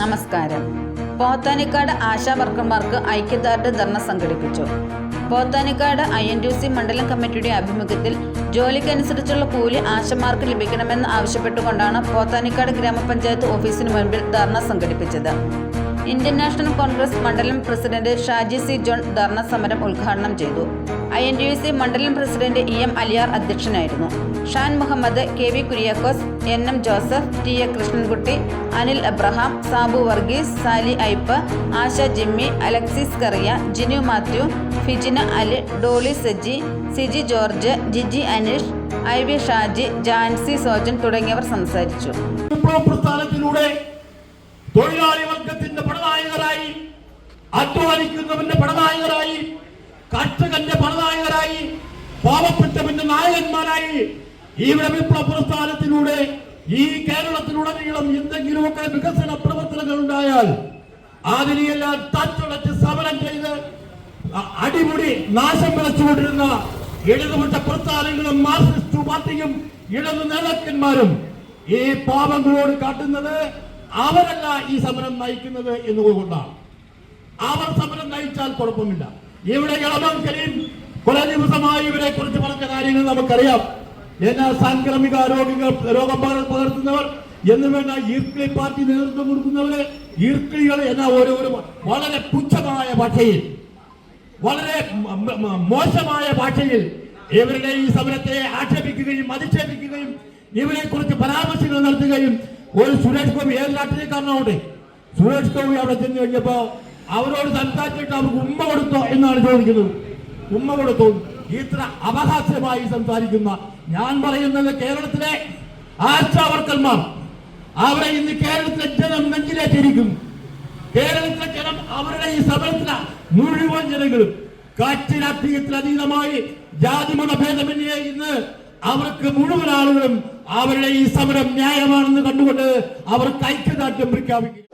നമസ്കാരം. പോത്താനിക്കാട് ആശാ വർക്കർമാർക്ക് ഐക്യദാർഢ്യ ധർണ സംഘടിപ്പിച്ചു. Pothanikkad I N T C മണ്ഡലം കമ്മിറ്റിയുടെ ആഭിമുഖ്യത്തിൽ ജോലിക്കനുസരിച്ചുള്ള കൂലി ആശമാർക്ക് ലഭിക്കണമെന്ന് ആവശ്യപ്പെട്ടുകൊണ്ടാണ് പോത്താനിക്കാട് ഗ്രാമപഞ്ചായത്ത് ഓഫീസിന് മുൻപിൽ ധർണ സംഘടിപ്പിച്ചത്. ഇന്ത്യൻ നാഷണൽ കോൺഗ്രസ് മണ്ഡലം പ്രസിഡന്റ് ഷാജി സി ജോൺ ധർണ സമരം ഉദ്ഘാടനം ചെയ്തു. ഐ എൻ ടി സി മണ്ഡലം പ്രസിഡന്റ് ഇ എം അലിയാർ അധ്യക്ഷനായിരുന്നു. Shan Muhammad K V Kuriakose N M Joseph T A Krishnankutty Anil Abraham Sabu Varghese Sali Ippe Asha Jimmy Alexis Kariya Jinu Mathew Fijina Ali Dolly Saji Siji George Jiji Aneesh I V Shaji Jancy Sojan തുടങ്ങിയവർ സംസാരിച്ചു. തൊഴിലാളി അധ്വാനിക്കുന്നവന്റെ പണനായകരായി കർഷകന്റെ പണനായകരായി പാവപ്പെട്ടവന്റെ നായകന്മാരായി ഈ വിപ്ലവ പ്രസ്ഥാനത്തിലൂടെ ഈ കേരളത്തിലുടനീളം എന്തെങ്കിലുമൊക്കെ വികസന പ്രവർത്തനങ്ങൾ ഉണ്ടായാൽ അതിനെയെല്ലാം തച്ചുടച്ച് സമരം ചെയ്ത് അടിമുടി നാശം വിളച്ചുകൊണ്ടിരുന്ന ഇടതുപക്ഷ പ്രസ്ഥാനങ്ങളും മാർക്സിസ്റ്റ് പാർട്ടിയും ഇടതു നേതാക്കന്മാരും ഈ പാപങ്ങളോട് കാട്ടുന്നത് അവരല്ല ഈ സമരം നയിക്കുന്നത് എന്നുകൊണ്ടാണ് അവർ സമരം നയിച്ചാൽ കുഴപ്പമില്ല. ഇവിടെ ഇളമം കരീം കുറെ ദിവസമായി ഇവരെ കുറിച്ച് പറഞ്ഞ കാര്യങ്ങൾ നമുക്കറിയാം. എന്നാൽ സാംക്രമിക രോഗികൾ രോഗം പകർത്തുന്നവർ എന്ന് വേണ്ട ഈർക്കിളി പാർട്ടി നേതൃത്വം കൊടുക്കുന്നവര് ഈർക്കിളികൾ എന്ന ഒരു വളരെ പുച്ഛമായ ഭാഷയിൽ വളരെ മോശമായ ഭാഷയിൽ ഇവരുടെ ഈ സമരത്തെ ആക്ഷേപിക്കുകയും അധിക്ഷേപിക്കുകയും ഇവരെ കുറിച്ച് പരാമർശങ്ങൾ നടത്തുകയും ഒരു സുരേഷ് ഗോപി ഏത് രാഷ്ട്രീയക്കാരനാവട്ടെ സുരേഷ് ഗോപി അവിടെ ചെന്ന് കഴിഞ്ഞപ്പോ അവരോട് സംസാരിച്ചിട്ട് അവർക്ക് ഉമ്മ കൊടുത്തോ എന്നാണ് ചോദിക്കുന്നത്. ഉമ്മ കൊടുത്തോ. ഇത്ര അപഹാസ്യമായി സംസാരിക്കുന്ന ഞാൻ പറയുന്നത് കേരളത്തിലെ ആശാവർക്കന്മാർ അവരെ ഇന്ന് കേരളത്തിലെ ജനം നെഞ്ചിലേറ്റിരിക്കുന്നു കേരളത്തിലെ ജനം അവരുടെ ഈ സമരത്തില മുഴുവൻ ജനങ്ങളും കാറ്റ് രാഷ്ട്രീയത്തിൽ അതീതമായി ജാതിമത ഇന്ന് അവർക്ക് മുഴുവൻ ആളുകളും അവരുടെ ഈ സമരം ന്യായമാണെന്ന് കണ്ടുകൊണ്ട് അവർക്ക് ഐക്യദാർഢ്യം പ്രഖ്യാപിക്കും